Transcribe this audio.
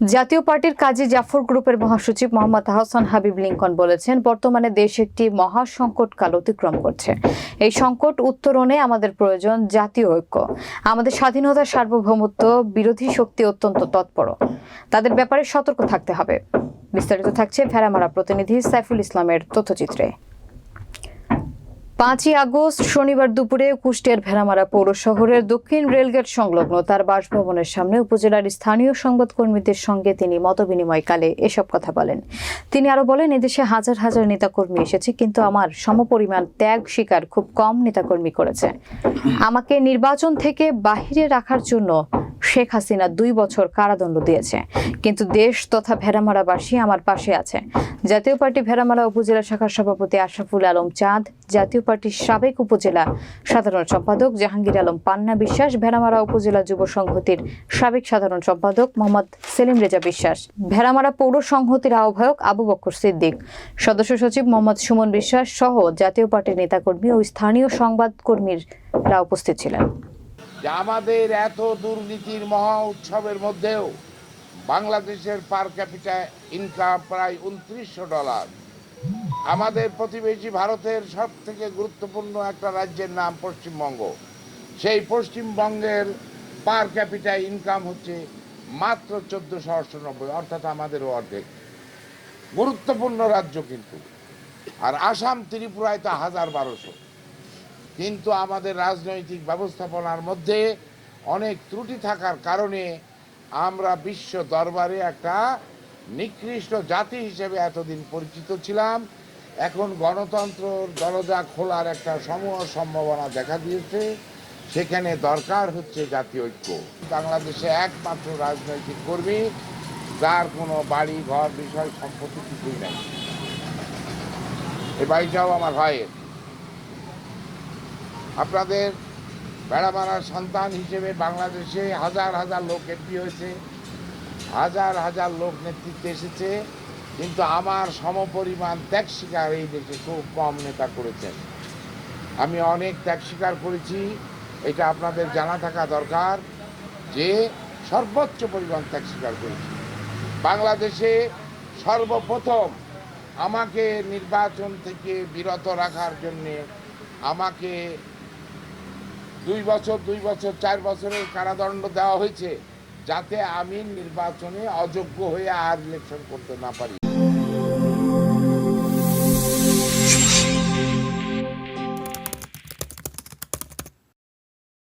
জাতীয় পার্টির কাজী জাফর গ্রুপের মহাসচিব মোহাম্মদ আহসান হাবিব লিঙ্কন বলেছেন, বর্তমানে দেশ একটি মহা সংকট কাল অতিক্রম করছে। এই সংকট উত্তরণে আমাদের প্রয়োজন জাতীয় ঐক্য। আমাদের স্বাধীনতা, সার্বভৌমত্ব, বিরোধী শক্তি অত্যন্ত তৎপর। তাদের ব্যাপারে সতর্ক থাকতে হবে। বিস্তারিত থাকছে ভেড়ামারা প্রতিনিধি সাইফুল ইসলামের তথ্যচিত্রে। পাঁচই আগস্ট শনিবার দুপুরে কুষ্টিয়ার ভেড়ামারা পৌর শহরের দক্ষিণ রেলগেট সংলগ্ন তার বাসভবনের সামনে উপজেলার স্থানীয় সংবাদকর্মীদের সঙ্গে তিনি মতবিনিময়কালে এসব কথা বলেন। তিনি আরও বলেন, এদেশে হাজার হাজার নেতাকর্মী এসেছে, কিন্তু আমার সমপরিমাণ ত্যাগ স্বীকার খুব কম নেতাকর্মী করেছে। আমাকে নির্বাচন থেকে বাহিরে রাখার জন্য শেখ হাসিনা দুই বছর কারাদণ্ড দিয়েছে। কিন্তু দেশ তথা ভেড়ামারাবাসী আমার পাশে আছে। জাতীয় পার্টি ভেড়ামারা উপজেলা শাখার সভাপতি আশরাফুল আলম চাঁদ, জাতীয় পার্টির সাবেক উপজেলা সাধারণ সম্পাদক জাহাঙ্গীর আলম পান্না বিশ্বাস, ভেড়ামারা উপজেলা যুব সংহতির সাবেক সাধারণ সম্পাদক মোহাম্মদ সেলিম রেজা বিশ্বাস, ভেড়ামারা পৌর সংহতির আহ্বায়ক আবু বক্কর সিদ্দিক, সদস্য সচিব মোহাম্মদ সুমন বিশ্বাস সহ জাতীয় পার্টির নেতাকর্মী ও স্থানীয় সংবাদকর্মীরা উপস্থিত ছিলেন। যে আমাদের এত দুর্নীতির মহা উৎসবের মধ্যেও বাংলাদেশের পার ক্যাপিটা ইনকাম প্রায় উনত্রিশশো ডলার আমাদের প্রতিবেশী ভারতের সব থেকে গুরুত্বপূর্ণ একটা রাজ্যের নাম পশ্চিমবঙ্গ। সেই পশ্চিমবঙ্গের পার ক্যাপিটা ইনকাম হচ্ছে মাত্র চোদ্দোশো অষ্টানব্বই অর্থাৎ আমাদেরও অর্ধেক। গুরুত্বপূর্ণ রাজ্য কিন্তু। আর আসাম, ত্রিপুরায় তা হাজার বারোশো। কিন্তু আমাদের রাজনৈতিক ব্যবস্থাপনার মধ্যে অনেক ত্রুটি থাকার কারণে আমরা বিশ্ব দরবারে একটা নিকৃষ্ট জাতি হিসেবে এতদিন পরিচিত ছিলাম। এখন গণতন্ত্র দরজা খোলার একটা সমূহ সম্ভাবনা দেখা দিয়েছে। সেখানে দরকার হচ্ছে জাতীয় ঐক্য। বাংলাদেশে একমাত্র রাজনৈতিক কর্মী, যার কোনো বাড়ি, ঘর, বিষয়, সম্পত্তি কিছুই নাই। এই বাড়িটাও আমার ভাইয়ের। আপনাদের বেড়ামারার সন্তান হিসেবে বাংলাদেশে হাজার হাজার লোক এমপি হয়েছে, হাজার হাজার লোক নেতৃত্বে এসেছে, কিন্তু আমার সমপরিমাণ ত্যাগ স্বীকার এই দেশে খুব কম নেতা করেছেন। আমি অনেক ত্যাগ স্বীকার করেছি, এটা আপনাদের জানা থাকা দরকার যে সর্বোচ্চ পরিমাণ ত্যাগ স্বীকার করেছি। বাংলাদেশে সর্বপ্রথম আমাকে নির্বাচন থেকে বিরত রাখার জন্যে আমাকে দুই বছর দুই বছর, চার বছরের কারাদণ্ড দেওয়া হয়েছে যাতে আমি নির্বাচনে অযোগ্য হয়ে আর ইলেকশন করতে না পারি।